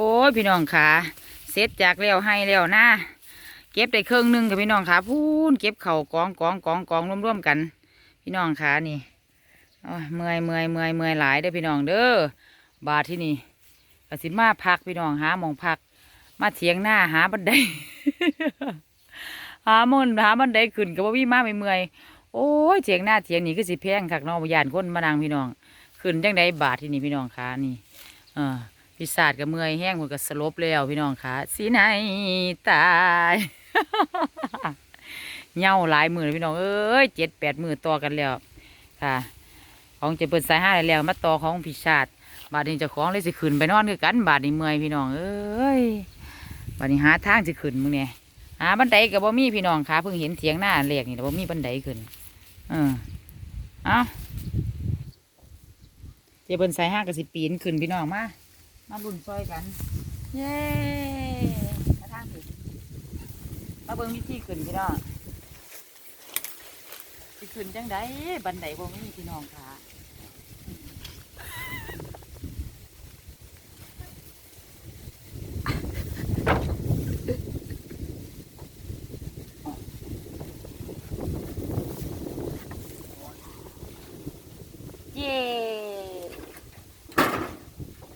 โอ้ยพี่น้องขาเสร็จจากแล้วให้แล้วนะเก็บได้เครื่องหนึงกับพี่น้องขาพูนเก็บเข่ากองกองกองกองร่วมๆกัน พี่น้องขานี่เมื่อยเมื่อยเมื่อยเมื่อยหลายเด้อพี่น้องเด้อบาทที่นี่กสิมาพักพี่น้องหามองพัก มาเถียงหน้าหาบันไดหามนหาบันไดขึ้นกับว่าวิมาไม่เมื่อยโอ้ยเถียงหน้าเถียงนี่ก็สิแพงคักน้องยานคนมานังพี่น้อง ขึ้นจังไดบาทที่นี่พี่น้องขานี่ เออ พิศาจกับเมื่อยแห้งหมดกับสลบแล้วพี่น้องคะสีไหนตายเหงาหลายมือพี่น้องเอ้ยเจ็ดแปดมือต่อกันแล้วค่ะ ของจะเปิดสายห้าแล้วมาต่อของพิศาจบาดนี้จะของเลยสิขึ้นไปนอนคือกัน บาดนี้เมื่อยพี่น้องเอ้ยบาดนี้หาทางสิขึ้นมึงเนี่ยหาบันไดกับบ่มีพี่น้องค่ะเพิ่งเห็นเถียงหน้าอันแรกนี่แต่บ่มีบันไดขึ้นเออเอาเจะเปิดสายห้ากับสิปีนขึ้นพี่น้องมา มาลุ่นซอยกัน เย้มาทางสิมาเบิ่งวิธีขึ้นพี่น้องสิขึ้นจังไดบันไดบ่มีพี่น้องค่ะเย้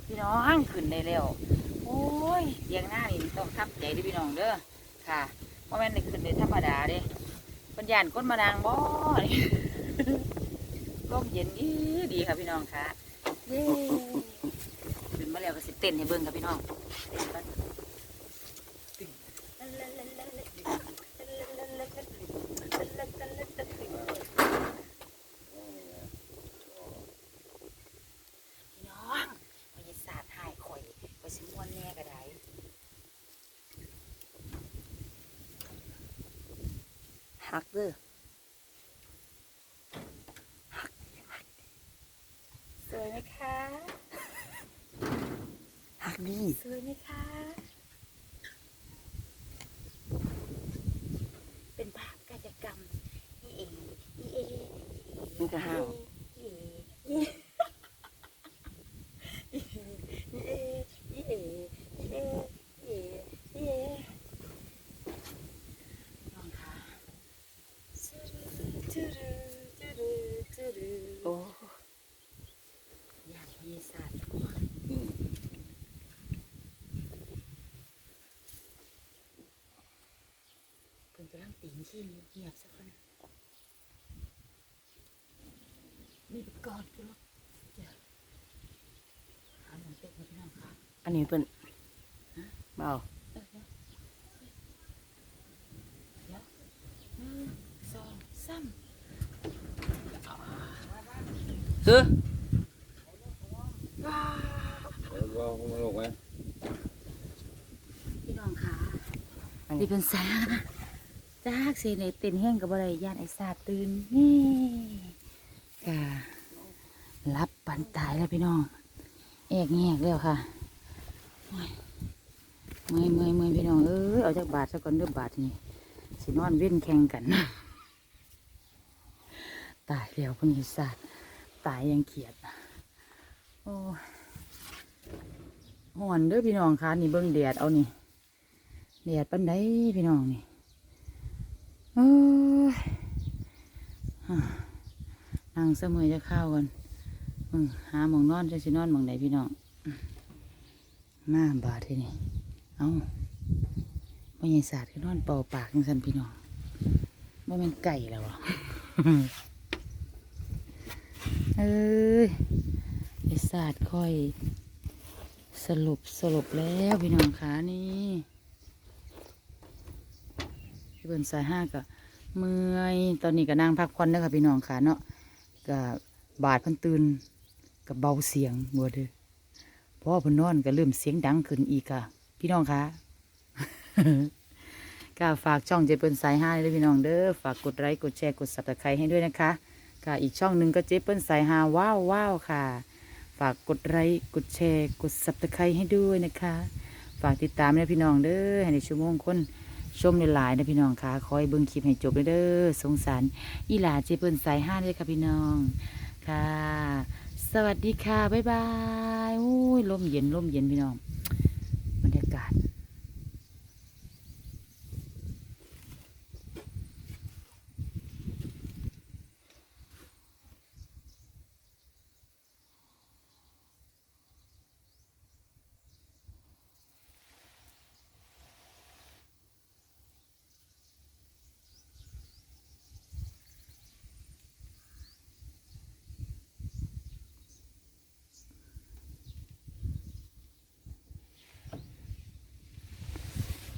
พี่ น้องขึ้นได้แล้ว โอ้ยเสียงหน้านี่ต้องทับใจด้วยพี่น้องเด้อ ค่ะเพราะแม่นขึ้นได้ธรรมดาเด้ปัญญานก้นมานางบ่ร่มเย็นดีดีค่ะพี่น้องค่ะเย้ขึ้นมาแล้วก็สิเต้นให้เบิ่งค่ะพี่น้องเต้นกันพี่น้องพยาศาสตร์หายข่อยไปสิม่วนแน่ก็ได้ หักเด้อสวยไหมคะหักดีสวยไหมคะ เป็นภาพกิจกรรมอีเออีเอ มันก็ห้าว อีเออีเออีเออีเออีเออีเอน้องคะจูรูจูรูจูรู โอ้ อยากมีสัตว์ อืม เพิ่นกำลังตีนขี้เงียบสักคนมีไปกอดกูหรอกเดี๋ยวหาหนังเต็กมาพี่น้องค่ะอันนี้เพิ่นเอาเออเดี๋ยวเดี๋ยวหนึ่งสองสามคือว้าลองไหมพี่น้องค่ะนี่เป็นแสง จากเซเนเต้นแห้งกับอะไรย่านไอ้ซาตื่นนี่ค่ะรับปันตายแล้วพี่น้องแอกแงกแล้วค่ะเมื่อยเมื่อยเมื่อยพี่น้องเอ้ยเอาจากบาทซะก่อนเด้อบาทนี่สินอนเว้นแข่งกัน ตายแล้วพวกนี้สัตายยังเขียดโอ้ห่อนเด้อพี่น้องค่ะนี่เบิ้งแดดเอานี่แดดปันไดพี่น้องนี่ เอ้ยฮ่านั่งเสมอจะเข้าวกันมึงหาหมองนอนจะสินอนหมองไหนพี่น้องมาบาดที่นี่เอาไม่ใช่ศาสตร์ก็นอนเป่าปากจังสันพี่น้องไม่เป็นไก่แล้วอะเอ้ยไอศาสตร์ค่อยสรุปสรุปแล้วพี่น้องขานี่ เบิร์นสายห้าก็เมื่อยตอนนี้ก็นั่งพักผ่อนแล้วค่ะพี่น้องขาเนาะก็บาดพันตื่นกับเบาเสียงบัวเด้อเพราะว่าเพิ่นนอนก็เริ่มเสียงดังขึ้นอีกค่ะ พี่น้องคะก็ฝากช่องเจเปิลสายห้าด้วยพี่น้องเด้อฝากกดไลค์กดแชร์กดสับตะไคร้ให้ด้วยนะคะค่ะอีกช่องหนึ่งก็เจเปิลสายห้าว้าวว้าวค่ะ ฝากกดไลค์กดแชร์กดสับตะไคร้ให้ด้วยนะคะ ฝากติดตามนะพี่น้องเด้อให้ในชั่วโมงคน ชมหลายๆนะพี่น้องค่ะคอยเบิ่งคลิปให้จบเลยเด้อสงสารอีหลาเจเปิลสายห้าเลยค่ะพี่น้องค่ะ สวัสดีค่ะบ๊ายบายโอ้ยลมเย็นลมเย็นพี่น้อง บรรยากาศ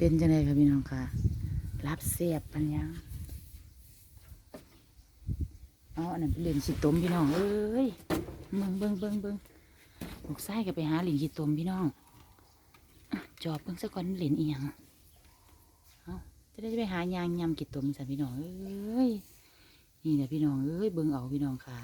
เป็นจังไดครับพี่น้องค่ะ รับเสียบปัญญาเอาอันนั้นเป็นเหรียญขีดตมพี่น้องเอ้ยเบิ่งเบิ่งเบิ่งเบิ่งลูกไส้ก็ไปหาเหรียญขีดตมพี่น้องจอบเบิ่งสักก่อนเหรียญเอียงเอาจะได้ไปหายางยำขีดตมสันพี่น้องเอ้ยนี่แหละพี่น้องเอ้ยเบิ่งเอาพี่น้องค่ะ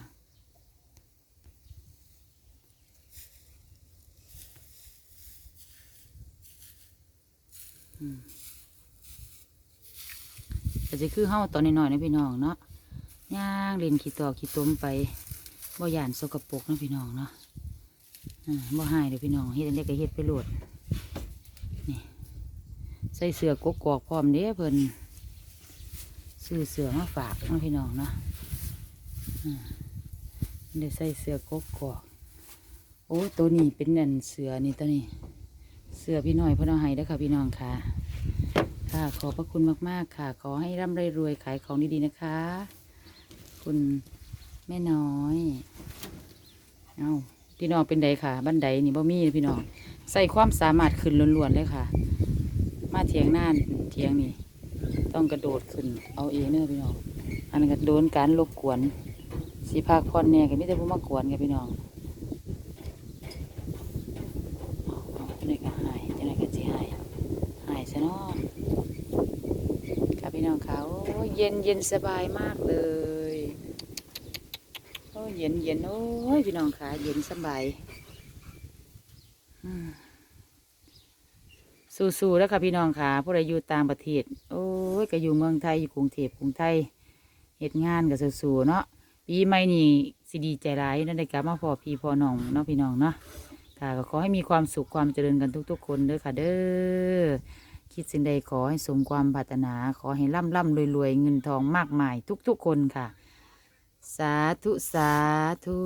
ก็จจะคือเฮาตอนน้อยๆนะพี่น้องเนาะย่างเล่นขี้ตอกขี้ต้มไปบ่ย่านสกปรกนะพี่น้องเนาะอ่าบ่หายเด้อพี่น้องเฮ็ดอันเล็กก็เฮ็ดไปโหลดนี่ใส่เสือกกกอกพร้อมเด้เพิ่นซื้อเสือมาฝากนะพี่น้องเนาะอ่าเดี๋ยวใส่เสือกกกอกโอ้ตัวนี้เป็นนันเสือนี่ตัวนี้ เสื้อพี่น้อยพนอาให้ด้ค่ะพี่น้องค่ะ ค่ะขอบพระคุณมาก ๆ ค่ะ ขอให้ร่ำรวยขายของดีๆนะคะ คุณแม่น้อย เอาพี่น้องเป็นใดค่ะ บันไดนี่บ่มีนะพี่น้องใส่ความสามารถขึ้นล้วนๆเลยค่ะ มาเถียงหน้าเถียงนี่ ต้องกระโดดขึ้น เอาเองเนอะพี่น้องอันนั้นก็โดนการรบกวนสีภาคพรแน่ก็ไมแต่ได้ผู้มากวนกันพี่น้องเอาเอาจังไหนก็หายจังไหนก็สิหาย หายซะนาะค่ะพี่น้องค่ะโอ้ยเย็นเย็นสบายมากเลยโอ้เย็นเย็นโอ้ยพี่น้องค่ะเย็นสบายสู้ๆแล้วค่ะพี่น้องค่ะผู้ใดอยู่ต่างประเทศโอ้ยก็อยู่เมืองไทยอยู่กรุงเทพกรุงไทยเหตุงานก็สู้ๆเนาะปีใหม่นี่สิดีใจร้ายนั่นได้กลับมาพอพี่พอน้องเนาะพี่น้องเนาะค่ะก็ขอให้มีความสุขความเจริญกันทุก ๆ คนเด้อค่ะเด้อ คิดสิ่งใดขอให้สมความปรารถนาขอให้ร่ำร่ำรวยรวยเงินทองมากมายทุกๆคนค่ะ สาธุ สาธุ